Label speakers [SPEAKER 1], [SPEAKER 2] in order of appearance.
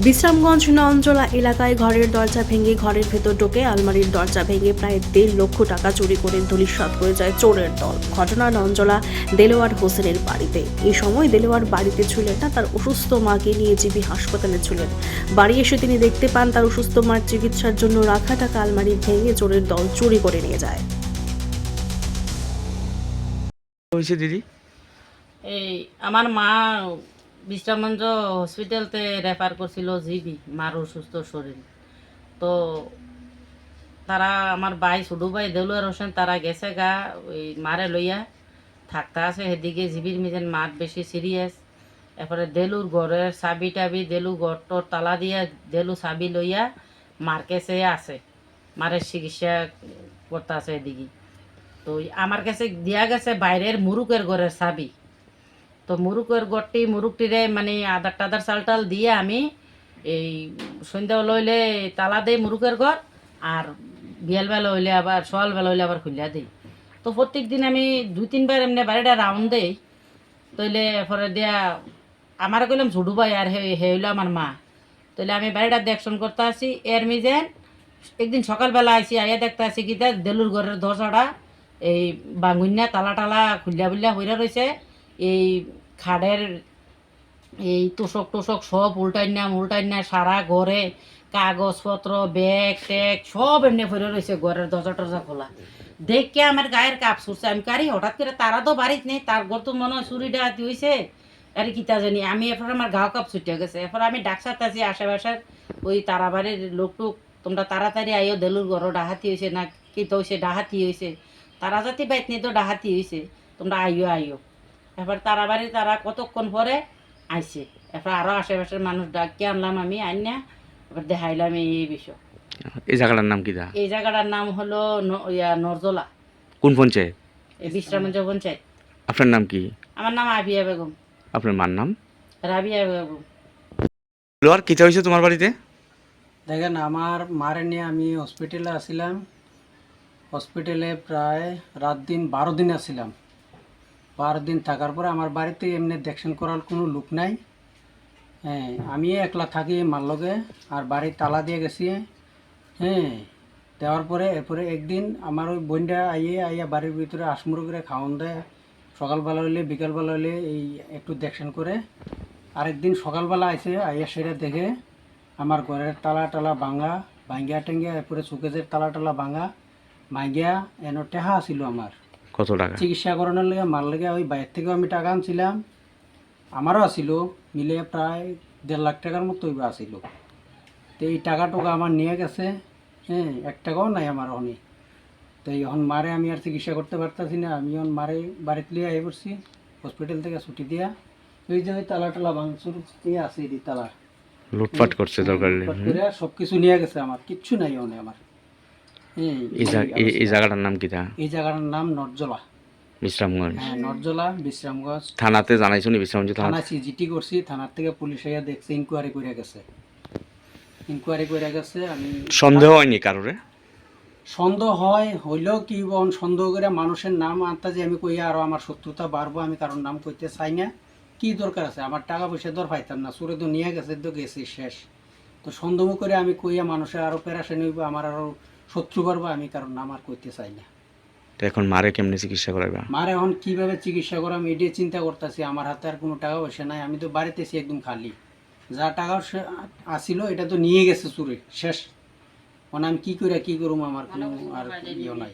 [SPEAKER 1] বিশ্রামগঞ্জ নঞ্জলা এলাকায় ঘরের দরজা ভেঙে ঘরের ভেতর ঢোকে আলমারির দরজা ভেঙে প্রায় দেড় লক্ষ টাকা চুরি করে ধূলিসাৎ হয়ে যায় চোরের দল। ঘটনা নঞ্জলা দেলোয়ার হোসেনের বাড়িতে। এই সময় দেলোয়ার বাড়িতে ছিলেন না তার অসুস্থ মাকে নিয়ে জিবি হাসপাতালে ছিলেন। বাড়ি এসে তিনি দেখতে পান তার অসুস্থ মার চিকিৎসার জন্য রাখা টাকা আলমারি ভেঙে চোরের দল চুরি করে নিয়ে যায়।
[SPEAKER 2] হয়েছে দিদি?
[SPEAKER 3] এই আমার মা বিশ্রামঞ্জ হসপিটালতে রেফার করছিল জিবি মার অসুস্থ শরীর। তো তারা আমার ভাই ছোটো ভাই দেলুয়ার হোসেন তারা গেছে গা, ওই মারে লইয়া। থাকতে আছে সেদিকে জিবির মিজেন মার বেশি সিরিয়াস এরপরে দেলুর ঘরের চাবি টাবি, দেলু ঘরটোর তালা দিয়া দেলু চাবি লইয়া মার কাছে আছে। মারের চিকিৎসা করতে আছে এদিকে। তো আমার কাছে দিয়া গেছে বাইরের মুরুকের ঘরের চাবি। তো মুরুকের গড়টি মুরুকটিরে মানে আদার টাদার চাল টাল দিয়ে আমি এই সন্ধ্যাবেলা হইলে তালা দেই মুরুকের ঘর আর বিয়ালবেলা হইলে আবার, সকালবেলা হইলে আবার খুলিয়া দিই। তো প্রত্যেক দিন আমি দুই তিনবার এমনি বাড়িটা রাউন্ড দেই। তইলে পরে দিয়া আমার কইলাম, ঝুডু ভাই, আর হে হইল আমার মা। তাহলে আমি বাড়িটা দেখশন করতে আসি, এর মিজেন একদিন সকালবেলা আইসি, আইয়া দেখতে আসি কি দেলুর ঘরের দরজাটা এই বাঙ্গুন্যা তালা টালা খুলিয়া বুলিয়া হইরা রয়েছে এই খাড়ের এই তোষক টোষক সব উল্টাইনা উল্টাইনা সারা ঘরে কাগজপত্র ব্যাগ ট্যাগ সব এমনি ফিরে রয়েছে ঘরের দরজা টরজা খোলা। দেখকে আমার গায়ের কাপ ছুটছে। আমি কারি, হঠাৎ করে তারা তো বাড়িতে নেই, তার ঘর তো মনে হয় চুরি ডাকাতি হয়েছে আরে কিতা জানি, আমি এরপর আমার গাও কাপ ছুটে গেছে। এরপর আমি ডাকসার তাছি আশেপাশের ওই তারাবাড়ির লোকটুক, তোমরা তাড়াতাড়ি আইও, দেলুর ঘর ডাহাতি হয়েছে না কি তো হয়েছে ডাহাতি হয়েছে তারা জাতি বাইত নেই তো ডাহাতি হয়েছে তোমরা আইও আইও। এবার তারা বাড়ি তারা কতক্ষণ পরে আইছে। এবার আরও আশেপাশের মানুষ ডাকিয়ে আনলাম আমি আইনা এবার দেখাইলাম এই বিষয়।
[SPEAKER 2] এই জায়গাটার নাম কি দা
[SPEAKER 3] এই জায়গাটার নাম হলো ন- ইয়া নরজলা।
[SPEAKER 2] কোন পঞ্চায়েত?
[SPEAKER 3] এই বিশ্রামঞ্জ পঞ্চায়েত।
[SPEAKER 2] আপনার নাম কি?
[SPEAKER 3] আমার নাম আবিয়া বেগম।
[SPEAKER 2] আপনার মার নাম?
[SPEAKER 3] রাবিয়া বেগম।
[SPEAKER 2] লোয়ার কিতা হয়েছে তোমার বাড়িতে?
[SPEAKER 4] দেখেন আমার মারে নিয়ে আমি হসপিটালে আসছিলাম হসপিটালে প্রায় রাত দিন বারো দিন আসছিলাম বারো দিন থাকার পরে আমার বাড়িতে এমনি দেখশন করার কোনো লোক নাই। হ্যাঁ আমি একলা থাকি মার লগে, আর বাড়ির তালা দিয়ে গেছি। হ্যাঁ দেওয়ার পরে এরপরে একদিন আমার ওই বোনটা আইয়ে আইয়া বাড়ির ভিতরে আসমুরো করে খাওয়ান দেয়। সকালবেলা হইলে, বিকালবেলা হইলে এই একটু দেখশন করে। আরেকদিন সকালবেলা আইসে আইয়া সেটা দেখে আমার ঘরের তালা টালা ভাঙা, ভাঙ্গিয়া টেঙ্গিয়া, এরপরে সুকেজের তালা টালা ভাঙা, ভাঙ্গিয়া এন টেহা ছিল আমার।
[SPEAKER 2] কত টাকা?
[SPEAKER 4] চিকিৎসা করানোর লেগে মার লেগে ওই বাইরের থেকেও আমি টাকা আনছিলাম। আমারও আসিল মিলে প্রায় দেড় লাখ টাকার মতো আসিল। তো এই টাকা টোকা আমার নিয়ে গেছে হ্যাঁ এক টাকাও নাই আমার অনেক তো এখন মারে আমি আর চিকিৎসা করতে পারতাছি না আমি এখন মারে বাড়িতে লিয়ে আই পড়ছি হসপিটাল থেকে ছুটি দিয়া। ওই যে ওই তালা টালা ভাঙচুর আছে এই তালা।
[SPEAKER 2] লুটপাট করছে দরকার
[SPEAKER 4] সব কিছু নিয়ে গেছে আমার কিচ্ছু নাই অনে আমার।
[SPEAKER 2] এই জায়গা- এই- এই জায়গাটার নাম কি
[SPEAKER 4] এই জায়গাটার নাম নরজলা।
[SPEAKER 2] বিশ্রামগঞ্জ।
[SPEAKER 4] হ্যাঁ নরজলা বিশ্রামগঞ্জ।
[SPEAKER 2] থানাতে জানাইছো নি বিশ্রামগঞ্জ থানা
[SPEAKER 4] থানা করছি থানার থেকে পুলিশ আইয়া দেখছে ইনকোয়ারি করে গেছে। ইনকোয়ারি করে গেছে আমি
[SPEAKER 2] সন্দেহ হয়নি কারোরে?
[SPEAKER 4] সন্দেহ হয় হইলেও কি বন সন্দেহ করে মানুষের নাম আনতা যে আমি কইয়া আরও আমার শত্রুতা বাড়বো আমি কারোর নাম কইতে চাই না। কি দরকার আছে? আমার টাকা পয়সা দর পাইতাম না। সুরে তো নিয়ে গেছে তো গেছি শেষ। তো সন্দেহ করে আমি কইয়া মানুষের আরও পেরাশানি হইব আমার আরও শত্রু বাড়বো আমি কারণ নাম আর কইতে চাই না।
[SPEAKER 2] তো এখন মারে কেমনে চিকিৎসা করাবে
[SPEAKER 4] মার এখন কীভাবে চিকিৎসা করা আমি এটাই চিন্তা করতেছি। আমার হাতে আর কোনো টাকা পয়সা নাই আমি তো বাড়িতেছি একদম খালি। যা টাকা আসিল এটা তো নিয়ে গেছে চুরে শেষ। মানে আমি কি করে কি করুম আমার কোনো আর ইয়ে নাই।